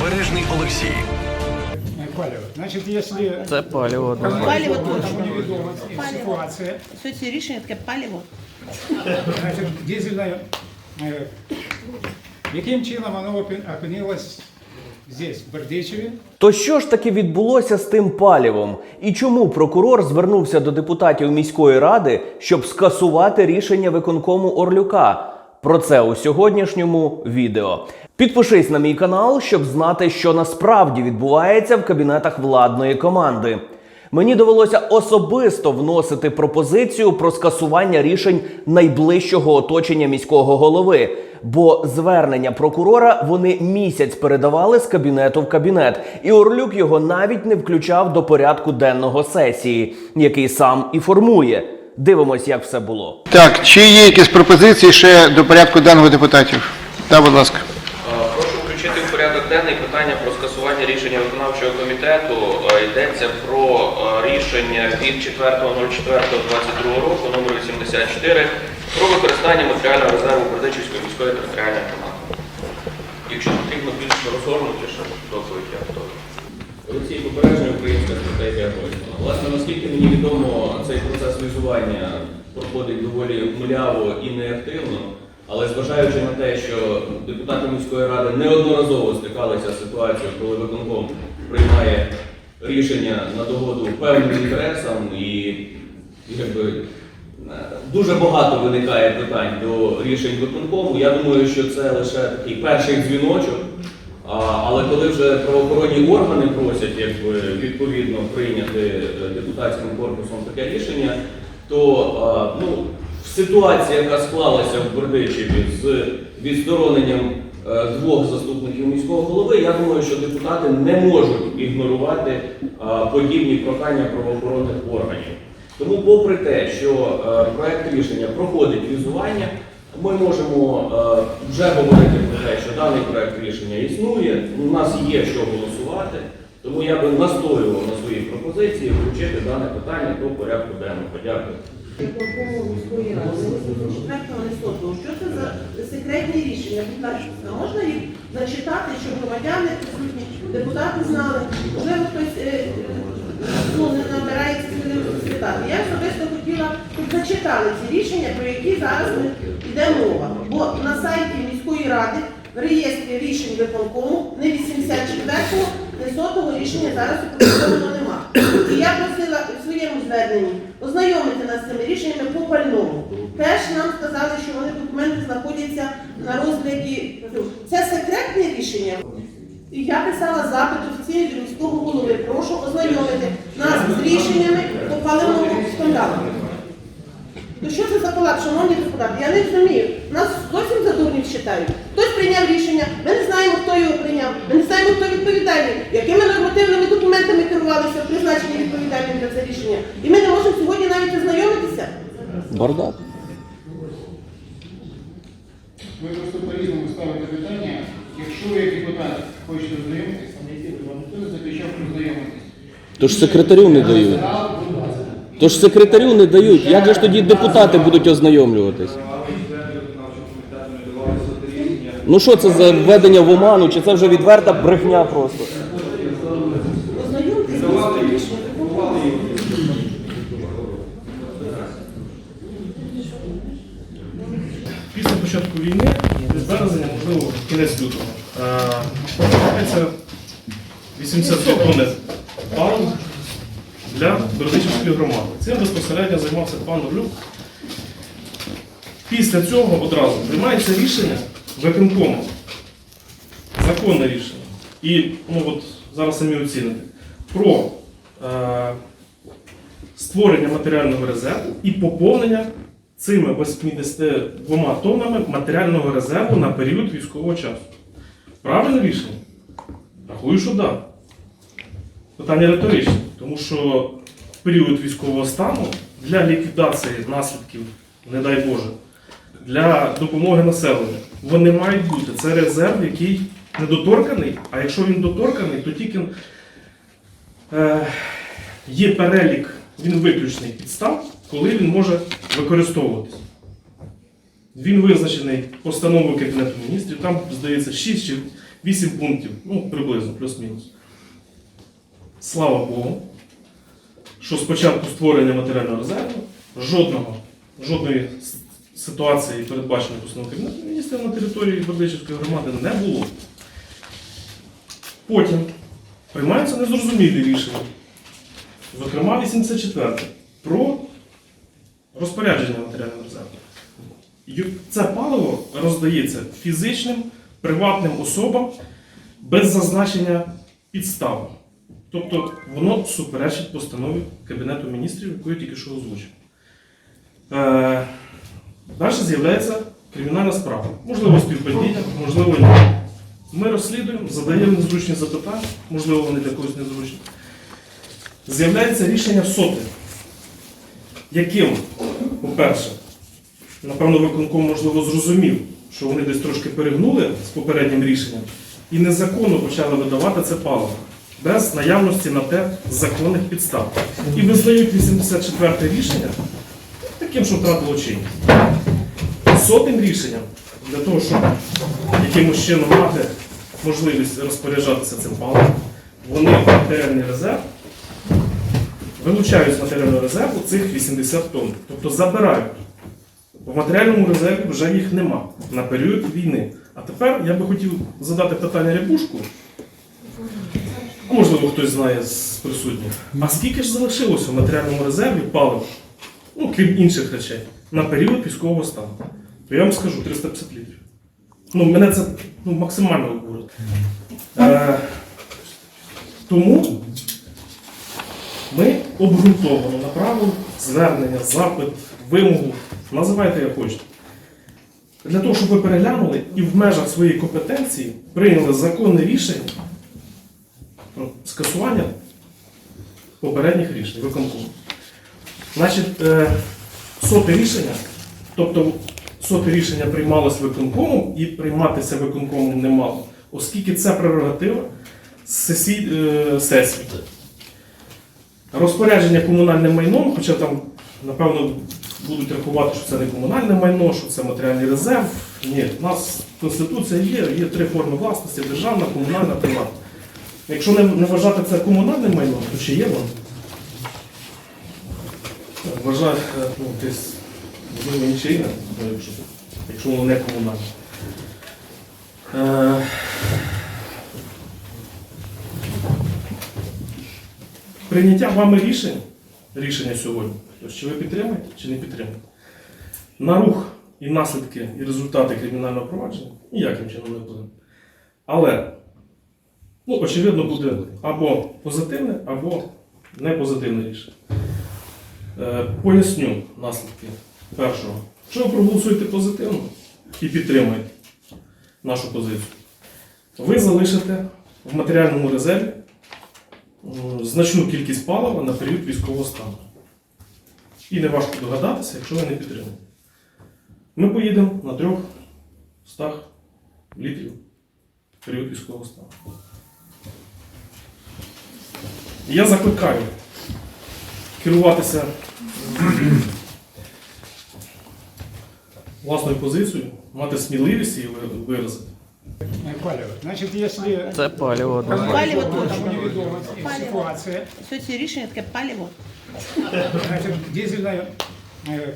Обережний Олексій. Палево. Значить, якщо Це паліво. Паліво точно. невідома ситуація, Все ці рішення таке паліво. значить, дизельне, е, яким чином воно опи- опинилось здесь, в Бердичеві, То що ж таки відбулося з тим палівом? І чому прокурор звернувся до депутатів міської ради, щоб скасувати рішення виконкому Орлюка? Про це у сьогоднішньому відео. Підпишись на мій канал, щоб знати, що насправді відбувається в кабінетах владної команди. Мені довелося особисто вносити пропозицію про скасування рішень найближчого оточення міського голови, бо звернення прокурора вони місяць передавали з кабінету в кабінет, і Орлюк його навіть не включав до порядку денного сесії, який сам і формує. Дивимось, як все було. Так, чи є якісь пропозиції ще до порядку денного депутатів? Так, будь ласка. Е, Прошу включити в порядок денний питання про скасування рішення виконавчого комітету. Е, Йдеться про е, рішення від 4.04.22 року номер 84 про використання матеріального резерву Бердичівської міської територіальної громади. Якщо потрібно більш розгорнутіше доповідь, я готовий. Олексій Попережний, Українська стратегія Гройсмана. Власне, наскільки мені відомо, цей процес візування проходить доволі мляво і неактивно, але зважаючи на те, що депутати міської ради неодноразово стикалися з ситуацією, коли виконком приймає рішення на догоду певним інтересам і якби дуже багато виникає питань до рішень виконкому. Я думаю, що це лише такий перший дзвіночок. Але коли вже правоохоронні органи просять якби, відповідно прийняти е, депутатським корпусом таке рішення, то ну, в ситуації, яка склалася в Бердичеві з відстороненням е, двох заступників міського голови, я думаю, що депутати не можуть ігнорувати подібні прохання правоохоронних органів. Тому, попри те, що е, проект рішення проходить візування, ми можемо е, вже говорити про те, що даний проект рішення існує. У нас є що голосувати. Тому я би настоював на своїй пропозиції включити дане питання до порядку денного. Дякую. Виконкому міської ради 4. Що це за секретні рішення? Будь можна їх зачитати, щоб громадяни присутні, депутати знали? Можливо, хтось е, ну, не набирається спитати. Я особисто хотіла, зачитали ці рішення, про які зараз йде мова. Бо на сайті міської ради в реєстрі рішень виконкому не 84-го, не 100-го рішення зараз опубліковано нема. І я просила у своєму зверненні ознайомити нас з цими рішеннями по пальному. Теж нам сказали, що вони документи знаходяться на розгляді. Це секретне рішення. І я писала запит офіційно до міського голови. Прошу ознайомити нас з рішеннями по паливному скандалу. Ну що це за колапс, шановні депутати? Я не розумію. Нас зовсім за дурнів вважають. Хтось прийняв рішення, ми не знаємо, хто його прийняв, ми не знаємо, хто відповідальний, якими нормативними документами керувалися призначені відповідальним за це рішення. І ми не можемо сьогодні навіть ознайомитися. Бардак. Ви просто по-різному ставите питання. Якщо ви як депутат хочете ознайомитися, то не запрещав ознайомитись. Тож секретарю не дають. Тож секретарю не дають. Як же ж тоді депутати будуть ознайомлюватись? Ну що це за введення в оману? Чи це вже відверта брехня просто? Після початку війни, березня, можливо, кінець лютого, е, починається 82 тонни палива громади. Цим безпосередньо займався пан Орлюк. Після цього одразу приймається рішення виконкому. Законне рішення. І ну, от, зараз самі оціните. Про е, створення матеріального резерву і поповнення цими 82 тоннами матеріального резерву на період військового часу. Правильне рішення? Рахую, що так. Да. Питання риторичне, тому що період військового стану для ліквідації наслідків, не дай Боже, для допомоги населенню, вони мають бути. Це резерв, який недоторканий, а якщо він доторканий, то тільки е, є перелік, він виключний підстав, коли він може використовуватись. Він визначений постановою Кабінету міністрів, там, здається, 6 чи 8 пунктів, ну приблизно, плюс-мінус. Слава Богу, що спочатку створення матеріального резерву жодного, жодної ситуації, передбаченої постановою Кабінету міністрів на території Бердичівської громади не було. Потім приймаються незрозумілі рішення, зокрема 84 про розпорядження матеріального резерву. Це паливо роздається фізичним, приватним особам без зазначення підстав. Тобто воно суперечить постанові Кабінету міністрів, яку я тільки що озвучив. Е, далі з'являється кримінальна справа. Можливо, співпадіння, можливо, ні. Ми розслідуємо, задаємо незручні запитання, можливо, вони для когось незручні. З'являється рішення соти, яким, по-перше, напевно, виконком, можливо, зрозумів, що вони десь трошки перегнули з попереднім рішенням і незаконно почали видавати це паливо без наявності на те законних підстав. І визнають 84 рішення таким, що втратило чинність. Сотим рішенням для того, щоб якимось чином мати можливість розпоряджатися цим паливом, вони в матеріальний резерв вилучають з матеріального резерву цих 80 тонн. Тобто забирають. В матеріальному резерві вже їх нема на період війни. А тепер я би хотів задати питання Рябушку. Можливо, хтось знає з присутніх. А скільки ж залишилося в матеріальному резерві палива, ну, крім інших речей, на період військового стану? То я вам скажу 350 літрів. Ну, мене це ну, максимально обурить. Е, тому ми обґрунтовано направили звернення, запит, вимогу, називайте як хочете. Для того, щоб ви переглянули і в межах своєї компетенції прийняли законне рішення скасування попередніх рішень виконкому. Значить, е, соте рішення, тобто соте рішення приймалось виконкомом і прийматися виконкомом не мало, оскільки це прерогатива сесій, е, сесії. Розпорядження комунальним майном, хоча там, напевно, будуть рахувати, що це не комунальне майно, що це матеріальний резерв. Ні, у нас Конституція є, є три форми власності: державна, комунальна, приватна. Якщо не, не вважати це комунальним майном, то чи є воно? Вважати, е, ну, десь, можливо, нічийне, якщо, воно не комунальне. Е, Прийняття вами рішень, рішення сьогодні, тобто, чи ви підтримуєте, чи не підтримуєте, на рух і наслідки і результати кримінального провадження ніяким чином не вплине. Але, ну, очевидно, буде або позитивне, або не позитивне рішення. Е, поясню наслідки першого. Якщо ви проголосуєте позитивно і підтримуєте нашу позицію, ви залишите в матеріальному резерві значну кількість палива на період військового стану. І не важко догадатися, якщо ви не підтримуєте. Ми поїдемо на 300 літрів період військового стану. І Я закликаю керуватися власною позицією, мати сміливість її ви- виразити. Э, Палево. Значит, если Це паліво. Палево кому точно. невідома ситуація, Все ці рішення таке паліво. значит, дизельное э,